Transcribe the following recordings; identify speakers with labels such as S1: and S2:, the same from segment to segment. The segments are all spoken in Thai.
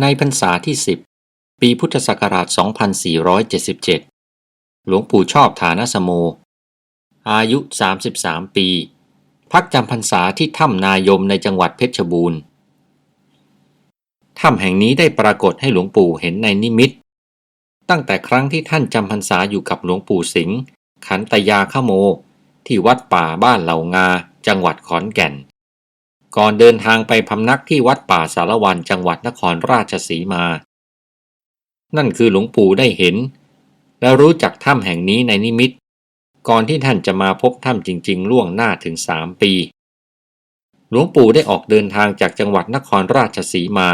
S1: ในพรรษาที่ 10 ปีพุทธศักราช 2477 หลวงปู่ชอบฐานสโม อายุ 33 ปี พักจำพรรษาที่ถ้ำนายมในจังหวัดเพชรบูรณ์ ถ้ำแห่งนี้ได้ปรากฏให้หลวงปู่เห็นในนิมิต ตั้งแต่ครั้งที่ท่านจำพรรษาอยู่กับหลวงปู่สิงห์ขันตยาขโม ที่วัดป่าบ้านเหล่างา จังหวัดขอนแก่น ก่อนเดินทางไปพำนักที่วัดป่าสารวันจังหวัดนครราชสีมา นั่นคือหลวงปู่ได้เห็น และรู้จักถ้ำแห่งนี้ในนิมิต ก่อนที่ท่านจะมาพบถ้ำจริง ๆ ล่วงหน้าถึงสามปี หลวงปู่ได้ออกเดินทางจากจังหวัดนครราชสีมา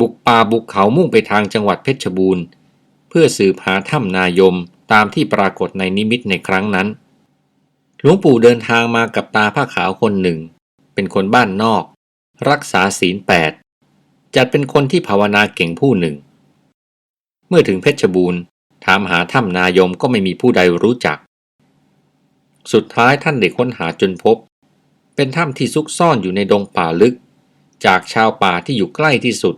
S1: บุกป่าบุกเขามุ่งไปทางจังหวัดเพชรบูรณ์ เพื่อสืบหาถ้ำนายมตามที่ปรากฏในนิมิตในครั้งนั้นหลวงปู่เดินทางมากับตาผ้าขาวคนหนึ่ง เป็นคนบ้านนอก รักษาศีลแปดจัดเป็นคนที่ภาวนาเก่งผู้หนึ่ง เมื่อถึงเพชรบูรณ์ ถามหาถ้ำนายมก็ไม่มีผู้ใดรู้จัก สุดท้ายท่านได้ค้นหาจนพบ เป็นถ้ำที่ซุกซ่อนอยู่ในดงป่าลึก จากชาวป่าที่อยู่ใกล้ที่สุด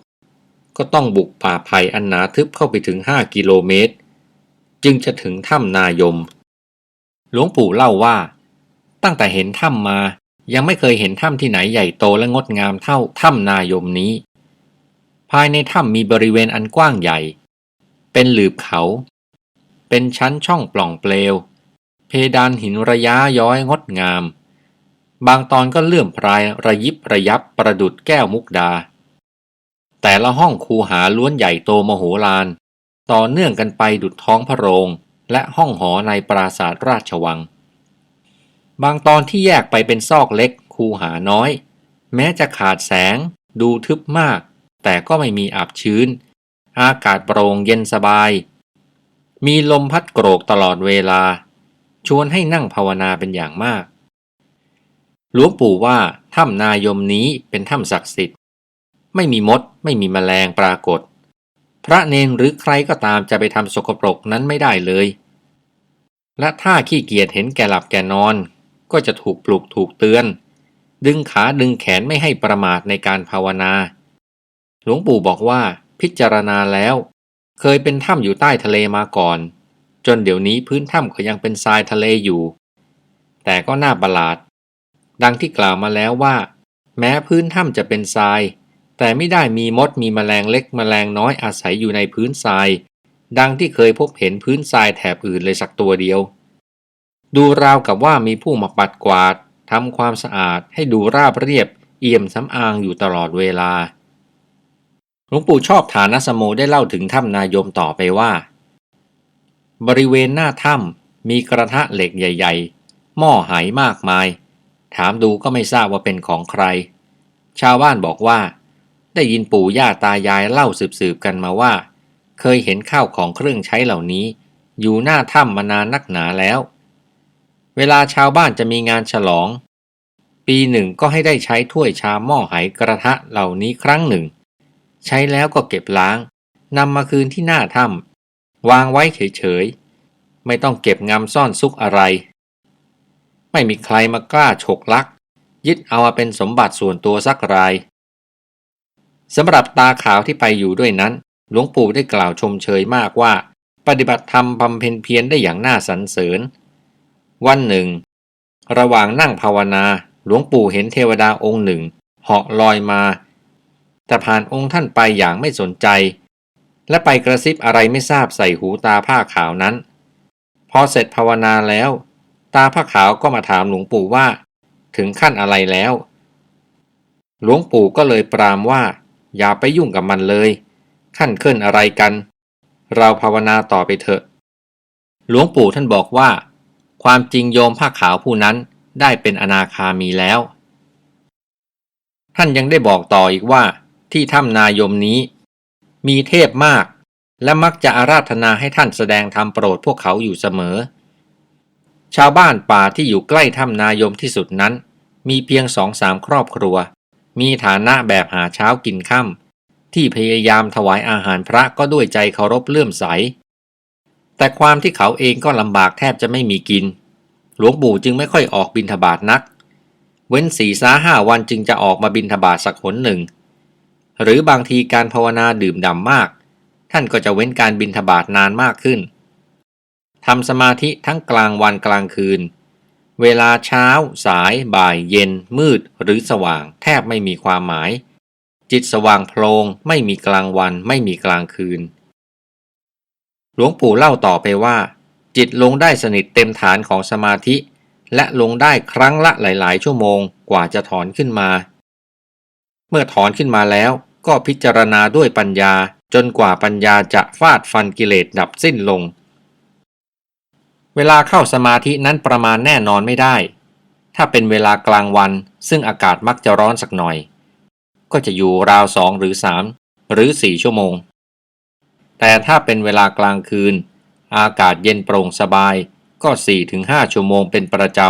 S1: ก็ต้องบุกป่าไผ่อันหนาทึบเข้าไปถึง 5 กิโลเมตร จึงจะถึงถ้ำนายม หลวงปู่เล่าว่า ตั้งแต่เห็นถ้ำมา ยังไม่เคยเห็นถ้ำที่ไหนใหญ่โตและงดงามเท่าถ้ำนายมนี้ ภายในถ้ำมีบริเวณอันกว้างใหญ่ เป็นหลืบเขา เป็นชั้นช่องปล่องเปลว เพดานหินระยะย้อยงดงาม บางตอนก็เลื่อมพรายระยิบระยับประดุดแก้วมุกดา แต่ละห้องคูหาล้วนใหญ่โตมโหฬารต่อเนื่องกันไปดุดท้องพระโรง และห้องหอในปราสาทราชวัง บางตอนที่แยกไปเป็นซอกเล็กคูหาน้อย แม้จะขาดแสง ดูทึบมาก แต่ก็ไม่มีอับชื้น อากาศโปร่งเย็นสบาย มีลมพัดโกรกตลอดเวลา ชวนให้นั่งภาวนาเป็นอย่างมาก หลวงปู่ว่าถ้ำนายมนี้เป็นถ้ำศักดิ์สิทธิ์ ไม่มีมดไม่มีแมลงปรากฏ พระเนนหรือใครก็ตามจะไปทำสกปรกนั้นไม่ได้เลย และถ้าขี้เกียจเห็นแก่หลับแก่นอน ก็จะถูกปลุกถูกเตือน ดึงขาดึงแขนไม่ให้ประมาทในการภาวนา หลวงปู่บอกว่าพิจารณาแล้ว เคยเป็นถ้ำอยู่ใต้ทะเลมาก่อน จนเดี๋ยวนี้พื้นถ้ำก็ยังเป็นทรายทะเลอยู่ แต่ก็น่าประหลาด ดังที่กล่าวมาแล้วว่า แม้พื้นถ้ำจะเป็นทราย แต่ไม่ได้มีมดมีแมลงเล็กแมลงน้อยอาศัยอยู่ในพื้นทราย ดังที่เคยพบเห็นพื้นทรายแถบอื่นเลยสักตัวเดียว ดูราวกับว่ามีผู้มาปัดกวาดทำความสะอาดให้ดูราบเรียบ เอี่ยมสำอางอยู่ตลอดเวลา หลวงปู่ชอบฐานสโมได้เล่าถึงถ้ำนายมต่อไปว่า บริเวณหน้าถ้ำมีกระทะเหล็กใหญ่ ๆ หม้อไหมากมาย ถามดูก็ไม่ทราบว่าเป็นของใคร ชาวบ้านบอกว่า ได้ยินปู่ย่าตายายเล่าสืบๆกันมาว่า เคยเห็นข้าวของเครื่องใช้เหล่านี้ อยู่หน้าถ้ำมานานนักหนาแล้ว เวลาชาวบ้านจะมีงานฉลอง ปีหนึ่งก็ให้ได้ใช้ถ้วยชามหม้อไหกระทะเหล่านี้ครั้งหนึ่ง ใช้แล้วก็เก็บล้างนำมาคืนที่หน้าถ้ำวางไว้เฉยๆ ไม่ต้องเก็บงำซ่อนซุกอะไร ไม่มีใครมากล้าฉกลัก ยึดเอามาเป็นสมบัติส่วนตัวสักรายสำหรับตาขาวที่ไปอยู่ด้วยนั้น หลวงปู่ได้กล่าวชมเชยมากว่า ปฏิบัติธรรมบำเพ็ญเพียรได้อย่างน่าสรรเสริญ วันหนึ่ง ระหว่างนั่งภาวนาหลวงปู่เห็นเทวดาองค์หนึ่งเหาะลอยมาแต่ผ่านองค์ท่านไปอย่างไม่สนใจ และไปกระซิบอะไรไม่ทราบใส่หูตาผ้าขาวนั้น พอเสร็จภาวนาแล้ว ตาผ้าขาวก็มาถามหลวงปู่ว่า ถึงขั้นอะไรแล้ว หลวงปู่ก็เลยปรามว่า อย่าไปยุ่งกับมันเลย ขั้นเคลื่อนอะไรกัน เราภาวนาต่อไปเถอะ หลวงปู่ท่านบอกว่า ความจริงโยมผ้าขาวผู้นั้นได้เป็นอนาคามีแล้ว ท่านยังได้บอกต่ออีกว่า ที่ถ้ำนายมนี้ มีเทพมาก และมักจะอาราธนาให้ท่านแสดงธรรมโปรดพวกเขาอยู่เสมอ ชาวบ้านป่าที่อยู่ใกล้ถ้ำนายมที่สุดนั้น มีเพียงสองสามครอบครัว มีฐานะแบบหาเช้ากินค่ำที่พยายามถวายอาหารพระก็ด้วยใจเคารพเลื่อมใส แต่ความที่เขาเองก็ลำบากแทบจะไม่มีกิน หลวงปู่จึงไม่ค่อยออกบิณฑบาตนัก เว้นสี่สาห้าวันจึงจะออกมาบิณฑบาตสักหนหนึ่ง หรือบางทีการภาวนาดื่มด่ำมาก ท่านก็จะเว้นการบินทบาทนานมากขึ้นทำสมาธิทั้งกลางวันกลางคืน เวลาเช้า สาย บ่าย เย็น มืด หรือสว่าง แทบไม่มีความหมาย จิตสว่างโพลงไม่มีกลางวันไม่มีกลางคืน หลวงปู่เล่าต่อไปว่า จิตลงได้สนิทเต็มฐานของสมาธิ และลงได้ครั้งละหลาย ๆ ชั่วโมงกว่าจะถอนขึ้นมา เมื่อถอนขึ้นมาแล้วก็พิจารณาด้วยปัญญาจนกว่าปัญญาจะฟาดฟันกิเลสดับสิ้นลง เวลาเข้าสมาธินั้นประมาณแน่นอนไม่ได้ ถ้าเป็นเวลากลางวันซึ่งอากาศมักจะร้อนสักหน่อย ก็จะอยู่ราวสองหรือสามหรือสี่ชั่วโมง แต่ถ้าเป็นเวลากลางคืน อากาศเย็นโปร่งสบายก็สี่ถึงห้าชั่วโมงเป็นประจ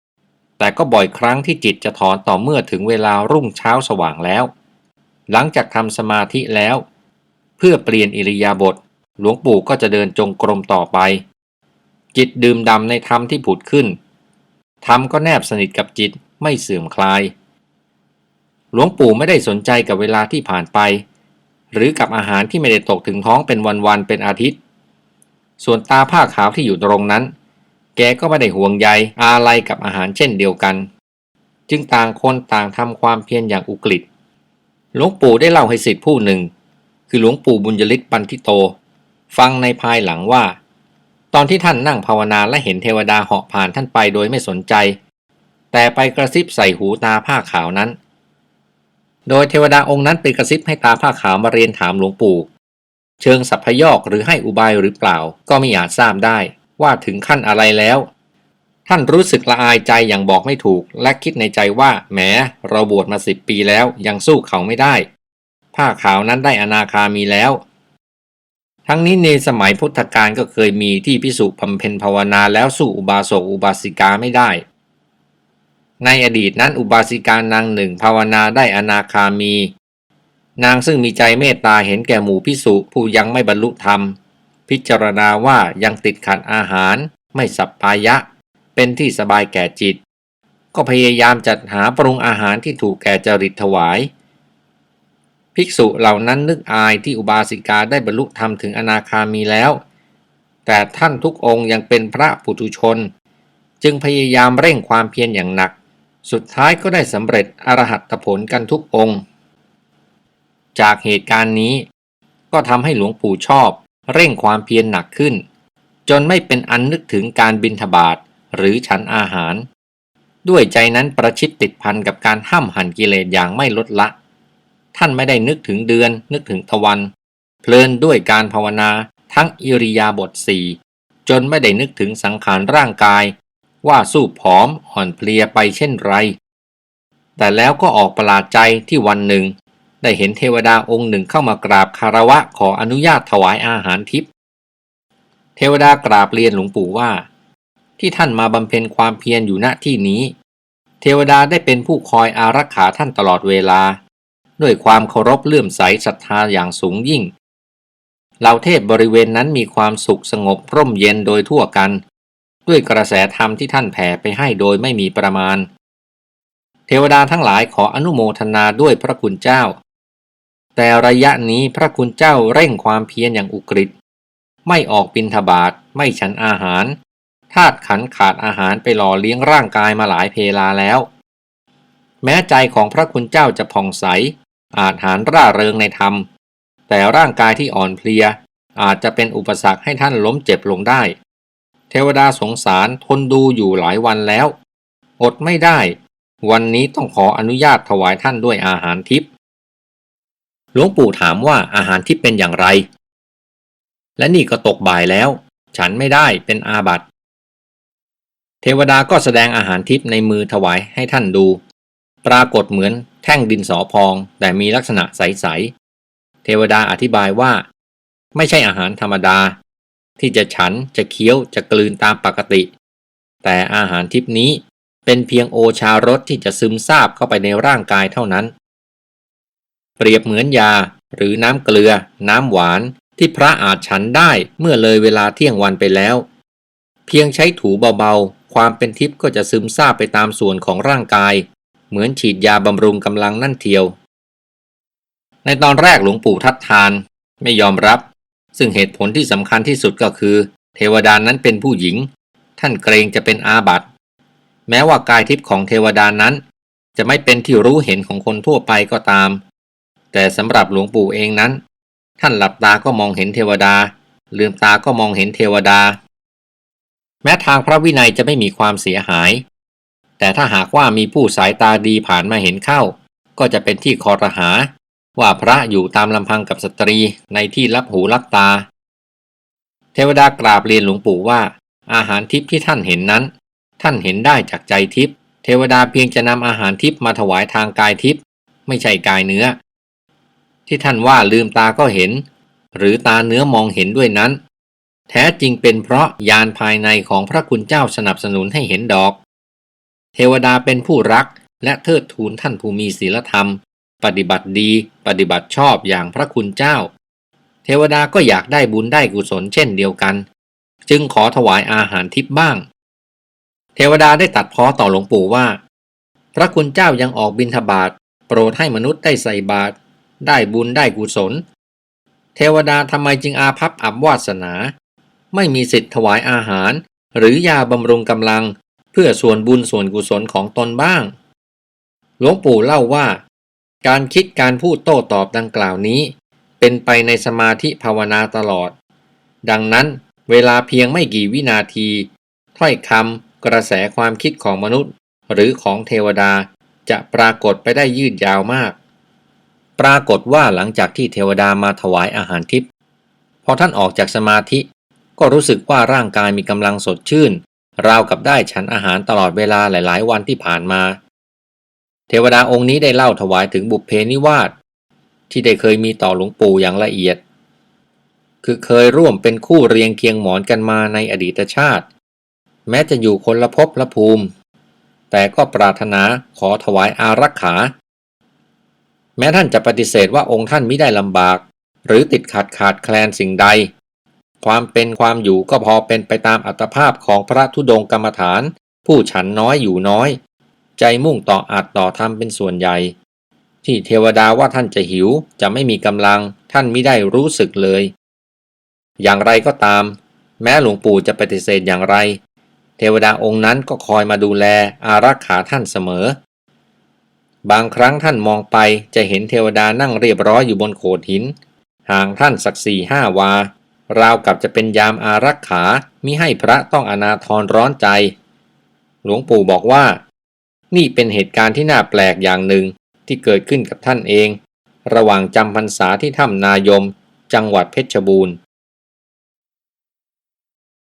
S1: ำ แต่ก็บ่อยครั้งที่จิตจะถอนต่อเมื่อถึงเวลารุ่งเช้าสว่างแล้ว หลังจากทำสมาธิแล้ว เพื่อเปลี่ยนอิริยาบถหลวงปู่ก็จะเดินจงกรมต่อไป จิตดื่มดำในธรรมที่ผุดขึ้นธรรมก็แนบสนิทกับจิตไม่เสื่อมคลาย หลวงปู่ไม่ได้สนใจกับเวลาที่ผ่านไป หรือกับอาหารที่ไม่ได้ตกถึงท้องเป็นวันๆเป็นอาทิตย์ ส่วนตาผ้าขาวที่อยู่ตรงนั้น แกก็ไม่ได้ห่วงใยอะไรกับอาหารเช่นเดียวกัน จึงต่างคนต่างทำความเพียรอย่างอุกฤษหลวงปู่ได้เล่าให้สิทธิผู้หนึ่ง คือหลวงปู่บุญยฤทธิ์ปันทิโต ฟังในภายหลังว่า ตอนที่ท่านนั่งภาวนาและเห็นเทวดาเหาะผ่านท่านไปโดยไม่สนใจ แต่ไปกระซิบใส่หูตาผ้าขาวนั้น โดยเทวดาองค์นั้นไปกระซิบให้ตาผ้าขาวมาเรียนถามหลวงปู่ เชิงสัพพยอกหรือให้อุบายหรือเปล่าก็ไม่อาจทราบได้ว่าถึงขั้นอะไรแล้ว ท่านรู้สึกละอายใจอย่างบอกไม่ถูก และคิดในใจว่าแหมเราบวชมาสิบปีแล้วยังสู้เขาไม่ได้ ผ้าขาวนั้นได้อนาคามีแล้ว ทั้งนี้ในสมัยพุทธกาลก็เคยมีที่พิสุพำเพ็ญภาวนาแล้วสู้อุบาสกอุบาสิกาไม่ได้ ในอดีตนั้นอุบาสิกานางหนึ่งภาวนาได้อนาคามี นางซึ่งมีใจเมตตาเห็นแก่หมู่พิสุผู้ยังไม่บรรลุธรรม พิจารณาว่ายังติดขัดอาหาร ไม่สัปปายะ เป็นที่สบายแก่จิต ก็พยายามจัดหาปรุงอาหารที่ถูกแก่จริตถวาย ภิกษุเหล่านั้นนึกอายที่อุบาสิกาได้บรรลุธรรมถึงอนาคามีแล้ว แต่ท่านทุกองค์ยังเป็นพระปุถุชน จึงพยายามเร่งความเพียรอย่างหนัก สุดท้ายก็ได้สำเร็จอรหัตผลกันทุกองค์ จากเหตุการณ์นี้ ก็ทำให้หลวงปู่ชอบ เร่งความเพียรหนักขึ้น จนไม่เป็นอันนึกถึงการบินทบาทหรือฉันอาหาร ด้วยใจนั้นประชิดติดพันกับการห้ามหันกิเลสอย่างไม่ลดละ ท่านไม่ได้นึกถึงเดือน นึกถึงทวัน เพลินด้วยการภาวนาทั้งอิริยาบถสี่จนไม่ได้นึกถึงสังขารร่างกาย ว่าสู้ผอมอ่อนเพลียไปเช่นไร แต่แล้วก็ออกประหลาดใจที่วันหนึ่ง ได้เห็นเทวดาองค์หนึ่งเข้ามากราบคารวะขออนุญาตถวายอาหารทิพย์เทวดากราบเรียนหลวงปู่ว่า ที่ท่านมาบำเพ็ญความเพียรอยู่ณที่นี้ เทวดาได้เป็นผู้คอยอารักขาท่านตลอดเวลา ด้วยความเคารพเลื่อมใสศรัทธาอย่างสูงยิ่งเหล่าเทพบริเวณนั้นมีความสุขสงบร่มเย็นโดยทั่วกัน ด้วยกระแสธรรมที่ท่านแผ่ไปให้โดยไม่มีประมาณ เทวดาทั้งหลายขออนุโมทนาด้วยพระคุณเจ้า แต่ระยะนี้พระคุณเจ้าเร่งความเพียรอย่างอุกฤษไม่ออกบินทบาทไม่ฉันอาหารธาตุขันขาดอาหารไปหล่อเลี้ยงร่างกายมาหลายเพลาแล้ว แม้ใจของพระคุณเจ้าจะผ่องใส อาจหารร่าเริงในธรรม แต่ร่างกายที่อ่อนเพลียอาจจะเป็นอุปสรรคให้ท่านล้มเจ็บลงได้ เทวดาสงสารทนดูอยู่หลายวันแล้ว อดไม่ได้ วันนี้ต้องขออนุญาตถวายท่านด้วยอาหารทิพย์หลวงปู่ถามว่าอาหารทิพย์เป็นอย่างไร และนี่ก็ตกบ่ายแล้ว ฉันไม่ได้เป็นอาบัติ เทวดาก็แสดงอาหารทิพย์ในมือถวายให้ท่านดู ปรากฏเหมือนแท่งดินสอพอง แต่มีลักษณะใส ๆ เทวดาอธิบายว่า ไม่ใช่อาหารธรรมดา ที่จะฉันจะเคี้ยวจะกลืนตามปกติ แต่อาหารทิพนี้เป็นเพียงโอชารสที่จะซึมซาบเข้าไปในร่างกายเท่านั้น เปรียบเหมือนยาหรือน้ำเกลือ น้ำหวานที่พระอาจฉันได้เมื่อเลยเวลาเที่ยงวันไปแล้ว เพียงใช้ถูเบาๆ ความเป็นทิพย์ก็จะซึมซาบไปตามส่วนของร่างกาย เหมือนฉีดยาบำรุงกำลังนั่นเทียว ในตอนแรกหลวงปู่ทัดทานไม่ยอมรับ ซึ่งเหตุผลที่สำคัญที่สุดก็คือ เทวดานั้นเป็นผู้หญิง ท่านเกรงจะเป็นอาบัติ แม้ว่ากายทิพย์ของเทวดานั้น จะไม่เป็นที่รู้เห็นของคนทั่วไปก็ตาม แต่สำหรับหลวงปู่เองนั้น ท่านหลับตาก็มองเห็นเทวดา ลืมตาก็มองเห็นเทวดา แม้ทางพระวินัยจะไม่มีความเสียหาย แต่ถ้าหากว่ามีผู้สายตาดีผ่านมาเห็นเข้า ก็จะเป็นที่คอรหา ว่าพระอยู่ตามลำพังกับสตรีในที่รับหูรับตา เทวดากราบเรียนหลวงปู่ว่า อาหารทิพย์ที่ท่านเห็นนั้น ท่านเห็นได้จากใจทิพย์เทวดาเพียงจะนำอาหารทิพย์มาถวายทางกายทิพย์ไม่ใช่กายเนื้อ ที่ท่านว่าลืมตาก็เห็น หรือตาเนื้อมองเห็นด้วยนั้น แท้จริงเป็นเพราะยานภายในของพระคุณเจ้าสนับสนุนให้เห็นดอก เทวดาเป็นผู้รักและเทิดทูนท่านผู้มีศีลธรรม ปฏิบัติดี ปฏิบัติชอบอย่างพระคุณเจ้า เทวดาก็อยากได้บุญได้กุศลเช่นเดียวกัน จึงขอถวายอาหารทิพบ้าง เทวดาได้ตัดพ้อต่อหลวงปู่ว่า พระคุณเจ้ายังออกบิณฑบาตโปรดให้มนุษย์ได้ใส่บาตรได้บุญได้กุศล เทวดาทำไมจึงอาภัพอับวาสนา ไม่มีสิทธิ์ถวายอาหาร หรือยาบำรุงกำลัง เพื่อส่วนบุญส่วนกุศลของตนบ้าง หลวงปู่เล่าว่า การคิดการพูดโต้ตอบดังกล่าวนี้ เป็นไปในสมาธิภาวนาตลอด ดังนั้นเวลาเพียงไม่กี่วินาทีถ้อยคำกระแสความคิดของมนุษย์ หรือของเทวดาจะปรากฏไปได้ยืดยาวมาก ปรากฏว่าหลังจากที่เทวดามาถวายอาหารทิพย์พอท่านออกจากสมาธิ ก็รู้สึกว่าร่างกายมีกำลังสดชื่น ราวกับได้ฉันอาหารตลอดเวลาหลาย ๆ วันที่ผ่านมา เทวดาองค์นี้ได้เล่าถวายถึงบุพเพนิวาสที่ได้เคยมีต่อหลวงปู่อย่างละเอียด คือเคยร่วมเป็นคู่เรียงเคียงหมอนกันมาในอดีตชาติ แม้จะอยู่คนละภพละภูมิ แต่ก็ปรารถนาขอถวายอารักขา แม้ท่านจะปฏิเสธว่าองค์ท่านไม่ได้ลำบาก หรือติดขัดขาดแคลนสิ่งใด ความเป็นความอยู่ก็พอเป็นไปตามอัตภาพของพระธุดงกรรมฐาน ผู้ฉันน้อยอยู่น้อย ใจมุ่งต่ออัดต่อทำเป็นส่วนใหญ่ ที่เทวดาว่าท่านจะหิวจะไม่มีกำลังท่านไม่ได้รู้สึกเลย อย่างไรก็ตาม แม้หลวงปู่จะปฏิเสธอย่างไร เทวดาองค์นั้นก็คอยมาดูแลอารักขาท่านเสมอ บางครั้งท่านมองไปจะเห็นเทวดานั่งเรียบร้อยอยู่บนโขดหิน ห่างท่านสักสี่ห้าวา ราวกับจะเป็นยามอารักขามิให้พระต้องอนาทรร้อนใจ หลวงปู่บอกว่า นี่เป็นเหตุการณ์ที่น่าแปลกอย่างหนึ่งที่เกิดขึ้นกับท่านเอง ระหว่างจำพรรษาที่ถ้ำนายม จังหวัดเพชรบูรณ์